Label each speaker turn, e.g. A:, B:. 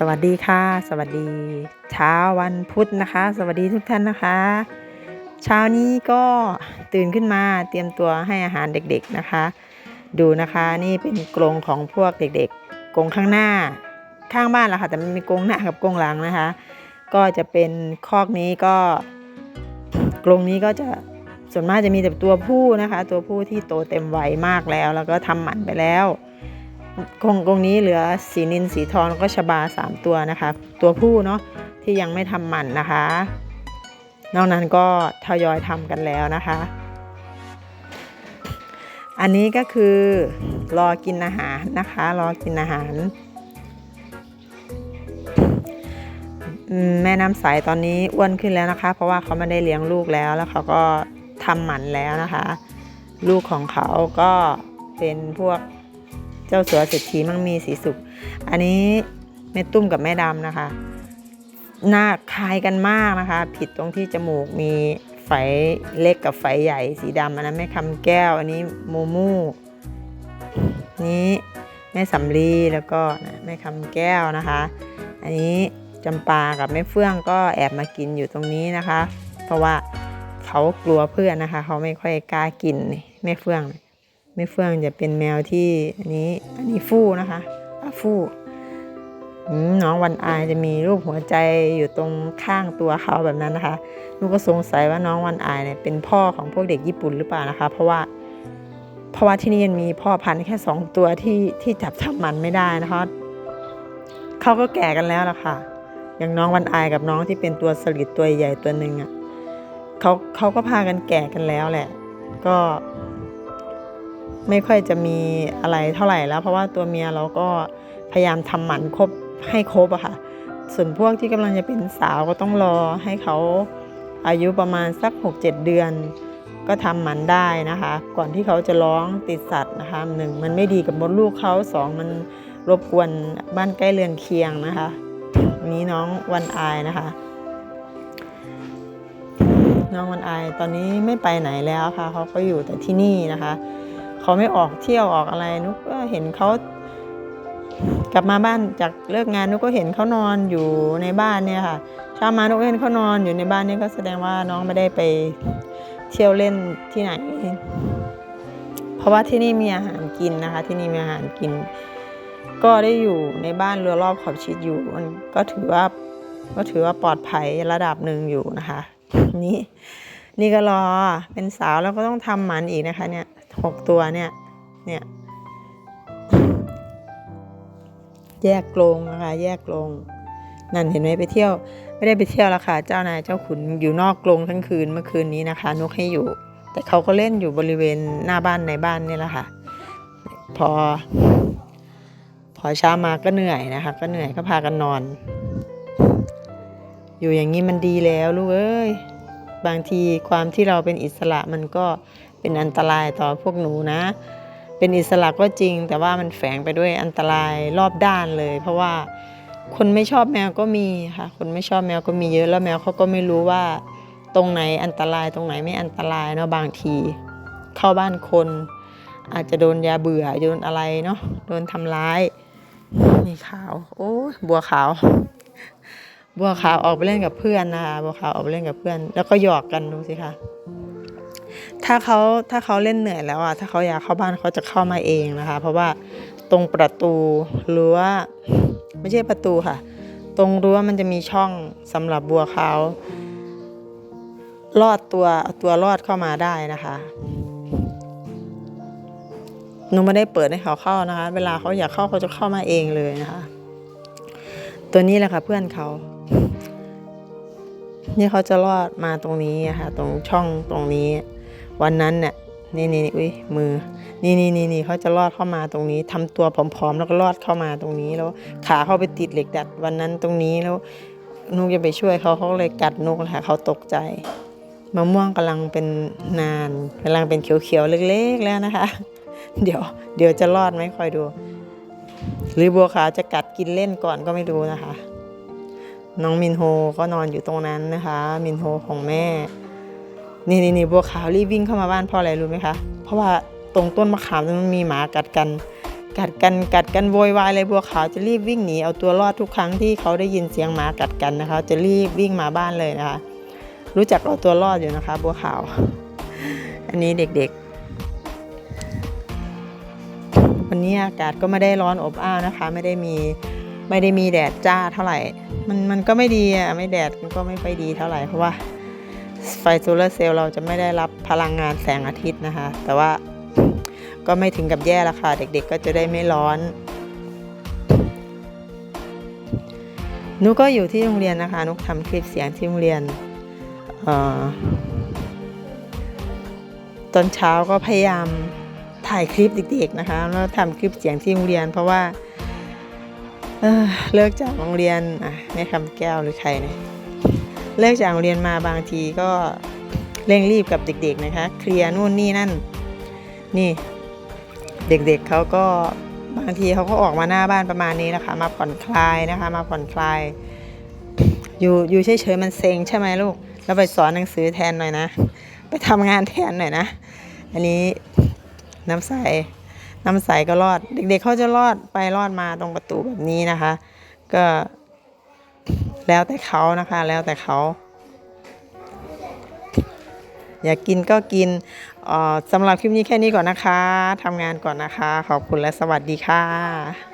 A: สวัสดีค่ะ สวัสดี เช้าวันพุธนะคะ สวัสดีทุกท่านนะคะ เช้านี้ก็ตื่นขึ้นมาเตรียมตัวให้อาหารเด็กๆนะคะ ดูนะคะนี่เป็นกรงของพวกเด็กๆกรงข้างหน้าข้างบ้านแหละค่ะแต่มันมีกรงหน้ากับกรงหลังนะคะ ก็จะเป็นคอกนี้ก็กรงนี้ก็จะส่วนมากจะมีแต่ตัวผู้นะคะ ตัวผู้ที่โตเต็มวัยมากแล้ว แล้วก็ทำหมันไปแล้ว กรงกรงนี้เหลือสีนินสีทองแล้วก็ชบาสามตัวนะคะ ตัวผู้เนาะที่ยังไม่ทำหมันนะคะ นอกนั้นก็ทยอยทำกันแล้วนะคะ อันนี้ก็คือรอกินอาหารนะคะ รอกินอาหารแม่น้ำใสตอนนี้อ้วนขึ้นแล้วนะคะ เพราะว่าเขาไม่ได้เลี้ยงลูกแล้วแล้วเขาก็ทำหมันแล้วนะคะ ลูกของเขาก็เป็นพวก เจ้าสัวเศรษฐีมั่งมีสีสุข อันนี้แม่ตุ้มกับแม่ดำนะคะ หน้าคล้ายกันมากนะคะ ผิดตรงที่จมูกมีไฝเล็กกับไฝใหญ่สีดำอันนั้นแม่คำแก้ว อันนี้โมมูนี้แม่สำลีแล้วก็แม่คำแก้วนะคะ อันนี้จำปากับแม่เฟื่องก็แอบมากินอยู่ตรงนี้นะคะ เพราะว่าเขากลัวเพื่อนนะคะ เขาไม่ค่อยกล้ากินแม่เฟื่อง ม่เฟื่องจะเป็นแมวที่อันนี้อันนี้ฟู่นะคะอะฟู่น้องวันอายจะมีรูปหัวใจอยู่ตรงข้างตัวเขาแบบนั้นนะคะลูกก็สงสัยว่าน้องวันอายเนี่ยเป็นพ่อของพวกเด็กญี่ปุ่นหรือเปล่านะคะ เพราะว่าเพราะว่าที่นี่ยังมีพ่อพันธุ์แค่สองตัวที่ที่จับทำมันไม่ได้นะคะเขาก็แก่กันแล้วล่ะค่ะ อย่างน้องวันอายกับน้องที่เป็นตัวสลิดตัวใหญ่ตัวหนึ่งอะเขาเขาก็พากันแก่กันแล้วแหละ ก็ ไม่ค่อยจะมีอะไรเท่าไหร่แล้ว เพราะว่าตัวเมียเราก็พยายามทำหมันครบให้ครบอะค่ะ ส่วนพวกที่กำลังจะเป็นสาวก็ต้องรอให้เขาอายุประมาณสัก 6-7 เดือน ก็ทำหมันได้นะคะ ก่อนที่เขาจะร้องติดสัตว์นะคะหนึ่งมันไม่ดีกับมดลูกเขาสองมันรบกวนบ้านใกล้เรือนเคียงนะคะนี้น้องวันอายนะคะ น้องวันอายตอนนี้ไม่ไปไหนแล้วค่ะเขาก็อยู่แต่ที่นี่นะคะ เขาไม่ออกเที่ยวออกอะไรนุกก็เห็นเขากลับมาบ้านจากเลิกงานนุกก็เห็นเขานอนอยู่ในบ้านเนี่ยค่ะเช้ามานุกเห็นเขานอนอยู่ในบ้านนี่ก็แสดงว่าน้องไม่ได้ไปเที่ยวเล่นที่ไหน เพราะว่าที่นี่มีอาหารกินนะคะ ที่นี่มีอาหารกิน ก็ได้อยู่ในบ้านเรือรอบขอบชิดอยู่มันก็ถือว่าก็ถือว่าปลอดภัยระดับหนึ่งอยู่นะคะ นี่นี่ก็รอเป็นสาวแล้วก็ต้องทำหมันอีกนะคะเนี่ย หกตัวเนี่ยเนี่ยแยกกรงนะคะแยกกรงนั่นเห็นไหมไปเที่ยว ไม่ได้ไปเที่ยวแล้วค่ะ เจ้านายเจ้าขุนอยู่นอกกรงทั้งคืนเมื่อคืนนี้นะคะ นกให้อยู่ แต่เขาก็เล่นอยู่บริเวณหน้าบ้านในบ้านนี่แหละค่ะ พอ พอเช้ามาก็เหนื่อยนะคะ ก็เหนื่อยก็พากันนอน อยู่อย่างนี้มันดีแล้วลูกเอ้ยบางทีความที่เราเป็นอิสระมันก็ เป็นอันตรายต่อพวกหนูนะ เป็นอิสระก็จริง แต่ว่ามันแฝงไปด้วยอันตรายรอบด้านเลย เพราะว่าคนไม่ชอบแมวก็มีค่ะ คนไม่ชอบแมวก็มีเยอะแล้วแมวเขาก็ไม่รู้ว่า ตรงไหนอันตรายตรงไหนไม่อันตรายเนาะบางที เข้าบ้านคน อาจจะโดนยาเบื่อโดนอะไรเนาะโดนทำร้ายนี่ขาว โอ้บัวขาว บัวขาวออกไปเล่นกับเพื่อนนะคะบัวขาวออกไปเล่นกับเพื่อน แล้วก็หยอกกันดูสิคะ ถ้าเขาถ้าเขาเล่นเหนื่อยแล้วอะถ้าเขาอยากเข้าบ้านเขาจะเข้ามาเองนะคะ เพราะว่าตรงประตูรั้วไม่ใช่ประตูค่ะ ตรงรั้วมันจะมีช่องสำหรับบัวเขาลอดตัวตัวรอดเข้ามาได้นะคะหนูไม่ได้เปิดให้เขาเข้านะคะ เวลาเขาอยากเข้าเขาจะเข้ามาเองเลยนะคะ ตัวนี้แหละค่ะเพื่อนเขา นี่เขาจะรอดมาตรงนี้อะค่ะตรงช่องตรงนี้ วันนั้นเนี่ยนี่นี่นี่อุ้ยมือ นี่นี่นี่นี่เขาจะรอดเข้ามาตรงนี้ทำตัวผอมๆแล้วก็รอดเข้ามาตรงนี้แล้วขาเข้าไปติดเหล็กดัดวันนั้นตรงนี้แล้วนุกจะไปช่วยเขาเขาเลยกัดนุกเลยค่ะเขาตกใจมะม่วงกำลังเป็นนานกำลังเป็นเขียวๆเล็กๆแล้วนะคะ เดี๋ยว เดี๋ยวจะรอดไหมคอยดู หรือบัวขาวจะกัดกินเล่นก่อนก็ไม่รู้นะคะ น้องมินโฮก็นอนอยู่ตรงนั้นนะคะ มินโฮของแม่ นี่นี่นี่บัวขาวรีบวิ่งเข้ามาบ้านเพราะอะไรรู้ไหมคะ เพราะว่าตรงต้นมะขามมันมีหมากัดกัน กัดกันกัดกันโวยวายเลยบัวขาวจะรีบวิ่งหนีเอาตัวรอดทุกครั้งที่เขาได้ยินเสียงหมากัดกันนะคะ จะรีบวิ่งมาบ้านเลยนะคะ รู้จักเอาตัวรอดอยู่นะคะ บัวขาว อันนี้เด็กๆ วันนี้อากาศก็ไม่ได้ร้อนอบอ้าวนะคะ ไม่ได้มีไม่ได้มีแดดจ้าเท่าไหร่ มันมันก็ไม่ดีอะไม่แดดมันก็ไม่ค่อยดีเท่าไหร่เพราะว่า ไฟโซลาร์เซลล์เราจะไม่ได้รับพลังงานแสงอาทิตย์นะคะ แต่ว่าก็ไม่ถึงกับแย่ละค่ะ เด็กๆก็จะได้ไม่ร้อนนุกก็อยู่ที่โรงเรียนนะคะ นุกทำคลิปเสียงที่โรงเรียนออตอนเช้าก็พยายามถ่ายคลิปเด็กๆนะคะแล้วทำคลิปเสียงที่โรงเรียน เพราะว่าเเลิกจากโรงเรียนอะแม่คำแก้วหรือใครเนี่ย เลิกจากโรงเรียนมาบางทีก็เร่งรีบกับเด็กๆนะคะ เคลียร์นู่นนี่นั่น นี่เด็กๆเขาก็บางทีเขาก็ออกมาหน้าบ้านประมาณนี้นะคะ มาผ่อนคลายนะคะ มาผ่อนคลาย อยู่อยู่เฉยๆมันเซ็งใช่ไหมลูกแล้วไปสอนหนังสือแทนหน่อยนะ ไปทำงานแทนหน่อยนะ อันนี้น้ำใสน้ำใสก็รอด เด็กๆเขาจะรอดไปรอดมาตรงประตูแบบนี้นะคะ ก็ แล้วแต่เขานะคะแล้วแต่เขา อยากกินก็กินเอ่อสำหรับคลิปนี้แค่นี้ก่อนนะคะทำงานก่อนนะคะ ขอบคุณและสวัสดีค่ะ